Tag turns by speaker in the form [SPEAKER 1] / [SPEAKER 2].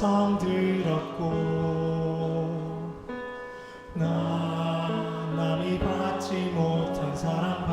[SPEAKER 1] 항상 들었고 나 남이 받지 못한 사랑